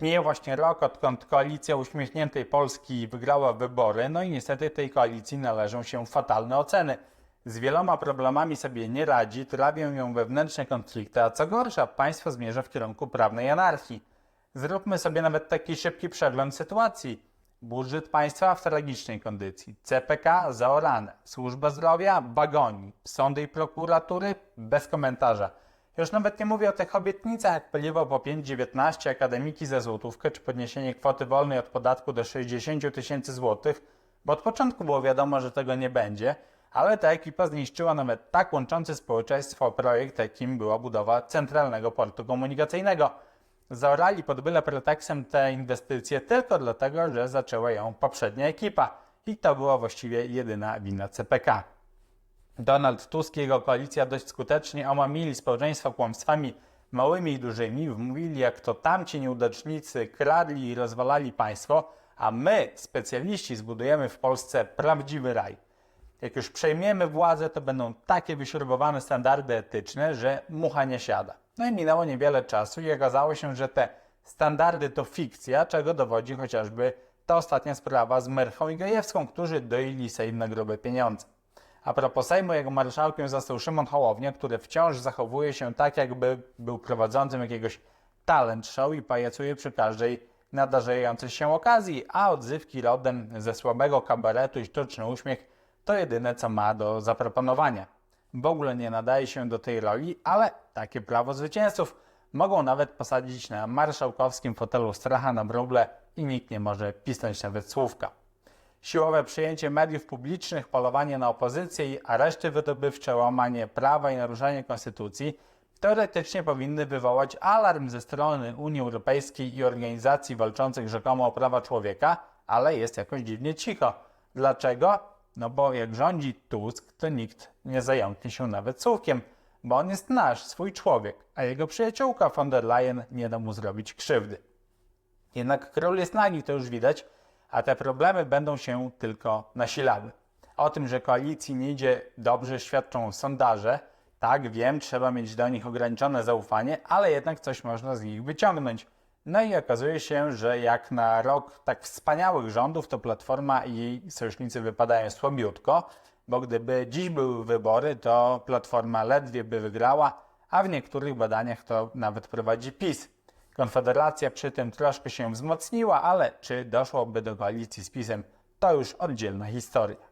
Mija właśnie rok, odkąd koalicja uśmiechniętej Polski wygrała wybory, no i niestety tej koalicji należą się fatalne oceny. Z wieloma problemami sobie nie radzi, trawią ją wewnętrzne konflikty, a co gorsza, państwo zmierza w kierunku prawnej anarchii. Zróbmy sobie nawet taki szybki przegląd sytuacji. Budżet państwa w tragicznej kondycji, CPK zaorane, służba zdrowia w agonii, sądy i prokuratury bez komentarza. Już nawet nie mówię o tych obietnicach, jak paliwo po 5,19, akademiki za złotówkę, czy podniesienie kwoty wolnej od podatku do 60 tysięcy złotych, bo od początku było wiadomo, że tego nie będzie, ale ta ekipa zniszczyła nawet tak łączący społeczeństwo projekt, jakim była budowa Centralnego Portu Komunikacyjnego. Zaorali pod byle pretekstem te inwestycje tylko dlatego, że zaczęła ją poprzednia ekipa. I to była właściwie jedyna wina CPK. Donald Tusk i jego koalicja dość skutecznie omamili społeczeństwo kłamstwami małymi i dużymi, wmówili jak to tamci nieudacznicy kradli i rozwalali państwo, a my, specjaliści, zbudujemy w Polsce prawdziwy raj. Jak już przejmiemy władzę, to będą takie wyśrubowane standardy etyczne, że mucha nie siada. No i minęło niewiele czasu i okazało się, że te standardy to fikcja, czego dowodzi chociażby ta ostatnia sprawa z Merchą i Gajewską, którzy doili Sejm na grube pieniądze. A propos Sejmu, jego marszałkiem został Szymon Hołownia, który wciąż zachowuje się tak, jakby był prowadzącym jakiegoś talent show i pajacuje przy każdej nadarzającej się okazji, a odzywki rodem ze słabego kabaretu i sztuczny uśmiech to jedyne, co ma do zaproponowania. W ogóle nie nadaje się do tej roli, ale takie prawo zwycięzców mogą nawet posadzić na marszałkowskim fotelu stracha na wróble i nikt nie może pisnąć nawet słówka. Siłowe przyjęcie mediów publicznych, polowanie na opozycję i areszty wydobywcze, łamanie prawa i naruszanie konstytucji teoretycznie powinny wywołać alarm ze strony Unii Europejskiej i organizacji walczących rzekomo o prawa człowieka, ale jest jakoś dziwnie cicho. Dlaczego? No bo jak rządzi Tusk, to nikt nie zająknie się nawet słówkiem, bo on jest nasz, swój człowiek, a jego przyjaciółka von der Leyen nie da mu zrobić krzywdy. Jednak król jest nagi, to już widać, a te problemy będą się tylko nasilały. O tym, że koalicji nie idzie dobrze, świadczą sondaże. Tak, wiem, trzeba mieć do nich ograniczone zaufanie, ale jednak coś można z nich wyciągnąć. No i okazuje się, że jak na rok tak wspaniałych rządów, to Platforma i jej sojusznicy wypadają słabiutko, bo gdyby dziś były wybory, to Platforma ledwie by wygrała, a w niektórych badaniach to nawet prowadzi PiS. Konfederacja przy tym troszkę się wzmocniła, ale czy doszłoby do koalicji z PiSem, to już oddzielna historia.